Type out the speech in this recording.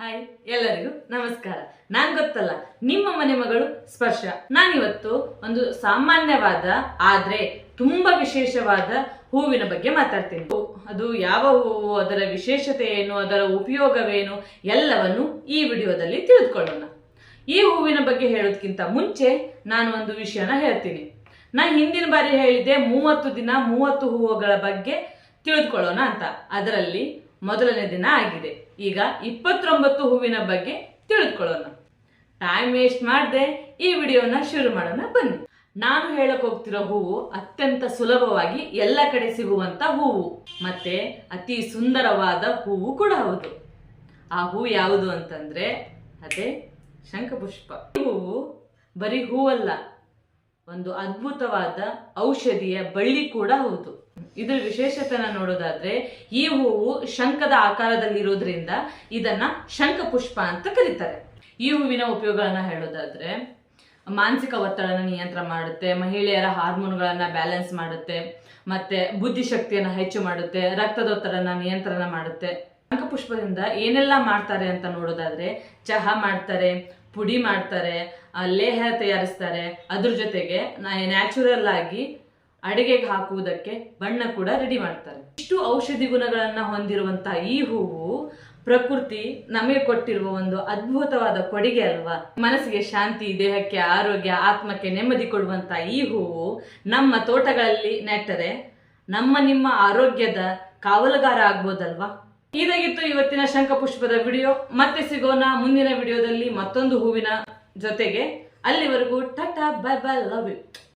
Hi ಎಲ್ಲರಿಗೂ ನಮಸ್ಕಾರ. ನಾನ್ ಗೊತ್ತಲ್ಲ, ನಿಮ್ಮ ಮನೆ ಮಗಳು ಸ್ಪರ್ಶ. ನಾನಿವತ್ತು ಒಂದು ಸಾಮಾನ್ಯವಾದ, ಆದ್ರೆ ತುಂಬಾ ವಿಶೇಷವಾದ ಹೂವಿನ ಬಗ್ಗೆ ಮಾತಾಡ್ತೀನಿ. ಅದು ಯಾವ ಹೂವು, ಅದರ ವಿಶೇಷತೆ ಏನು, ಅದರ ಉಪಯೋಗವೇನು, ಎಲ್ಲವನ್ನು ಈ ವಿಡಿಯೋದಲ್ಲಿ ತಿಳಿದುಕೊಳ್ಳೋಣ. ಈ ಹೂವಿನ ಬಗ್ಗೆ ಹೇಳೋದಕ್ಕಿಂತ ಮುಂಚೆ ನಾನು ಒಂದು ವಿಷಯನ ಹೇಳ್ತೀನಿ. ನಾ ಹಿಂದಿನ ಬಾರಿ ಹೇಳಿದೆ ಮೂವತ್ತು ದಿನ ಮೂವತ್ತು ಹೂವುಗಳ ಬಗ್ಗೆ ತಿಳಿದುಕೊಳ್ಳೋಣ ಅಂತ. ಅದರಲ್ಲಿ ಮೊದಲನೇ ದಿನ ಆಗಿದೆ. ಈಗ ಇಪ್ಪತ್ತೊಂಬತ್ತು ಹೂವಿನ ಬಗ್ಗೆ ತಿಳಿದುಕೊಳ್ಳೋಣ. ಟೈಮ್ ವೇಸ್ಟ್ ಮಾಡದೆ, ಈ ವಿಡಿಯೋನ ಶುರು ಮಾಡೋಣ ಬನ್ನಿ. ನಾನು ಹೇಳಕ್ ಹೋಗ್ತಿರೋ ಹೂವು ಅತ್ಯಂತ ಸುಲಭವಾಗಿ ಎಲ್ಲ ಕಡೆ ಸಿಗುವಂತ ಹೂವು. ಮತ್ತೆ ಅತಿ ಸುಂದರವಾದ ಹೂವು ಕೂಡ ಹೌದು. ಆ ಹೂವು ಯಾವುದು ಅಂತಂದ್ರೆ, ಅದೇ ಶಂಖಪುಷ್ಪ. ಹೂವು ಬರೀ ಹೂವಲ್ಲ ಒಂದು ಅದ್ಭುತವಾದ ಔಷಧಿಯ ಬಳ್ಳಿ ಕೂಡ ಹೌದು. ಇದ್ರ ವಿಶೇಷತೆನ ನೋಡೋದಾದ್ರೆ ಈ ಹೂವು ಶಂಖದ ಆಕಾರದಲ್ಲಿರೋದ್ರಿಂದ ಇದನ್ನ ಶಂಖ ಪುಷ್ಪ ಅಂತ ಕರೀತಾರೆ. ಈ ಹೂವಿನ ಉಪಯೋಗಗಳನ್ನ ಹೇಳೋದಾದ್ರೆ ಮಾನಸಿಕ ಒತ್ತಡನ ನಿಯಂತ್ರಣ ಮಾಡುತ್ತೆ, ಮಹಿಳೆಯರ ಹಾರ್ಮೋನ್ಗಳನ್ನ ಬ್ಯಾಲೆನ್ಸ್ ಮಾಡುತ್ತೆ, ಮತ್ತೆ ಬುದ್ಧಿಶಕ್ತಿಯನ್ನು ಹೆಚ್ಚು ಮಾಡುತ್ತೆ, ರಕ್ತದೊತ್ತಡನ ನಿಯಂತ್ರಣ ಮಾಡುತ್ತೆ. ಶಂಖಪುಷ್ಪದಿಂದ ಏನೆಲ್ಲ ಮಾಡ್ತಾರೆ ಅಂತ ನೋಡೋದಾದ್ರೆ ಚಹಾ ಮಾಡ್ತಾರೆ, ಪುಡಿ ಮಾಡ್ತಾರೆ ಲೇಹ ತಯಾರಿಸ್ತಾರೆ. ಅದ್ರ ಜೊತೆಗೆ ನ್ಯಾಚುರಲ್ ಆಗಿ ಅಡಿಗೆಗೆ ಹಾಕುವುದಕ್ಕೆ ಬಣ್ಣ ಕೂಡ ರೆಡಿ ಮಾಡ್ತಾರೆ. ಇಷ್ಟು ಔಷಧಿ ಗುಣಗಳನ್ನ ಹೊಂದಿರುವಂತಹ ಈ ಹೂವು ಪ್ರಕೃತಿ ನಮಗೆ ಕೊಟ್ಟಿರುವ ಒಂದು ಅದ್ಭುತವಾದ ಕೊಡುಗೆ ಅಲ್ವಾ? ಮನಸ್ಸಿಗೆ ಶಾಂತಿ, ದೇಹಕ್ಕೆ ಆರೋಗ್ಯ, ಆತ್ಮಕ್ಕೆ ನೆಮ್ಮದಿ ಕೊಡುವಂತ ಈ ಹೂವು ನಮ್ಮ ತೋಟಗಳಲ್ಲಿ ನೆಟ್ಟರೆ ನಮ್ಮ ನಿಮ್ಮ ಆರೋಗ್ಯದ ಕಾವಲುಗಾರ ಆಗ್ಬೋದಲ್ವಾ? ಇದಾಗಿತ್ತು ಇವತ್ತಿನ ಶಂಖಪುಷ್ಪದ ವಿಡಿಯೋ. ಮತ್ತೆ ಸಿಗೋಣ ಮುಂದಿನ ವಿಡಿಯೋದಲ್ಲಿ ಮತ್ತೊಂದು ಹೂವಿನ ಜೊತೆಗೆ. ಅಲ್ಲಿವರೆಗೂ ta-ta bye bye love you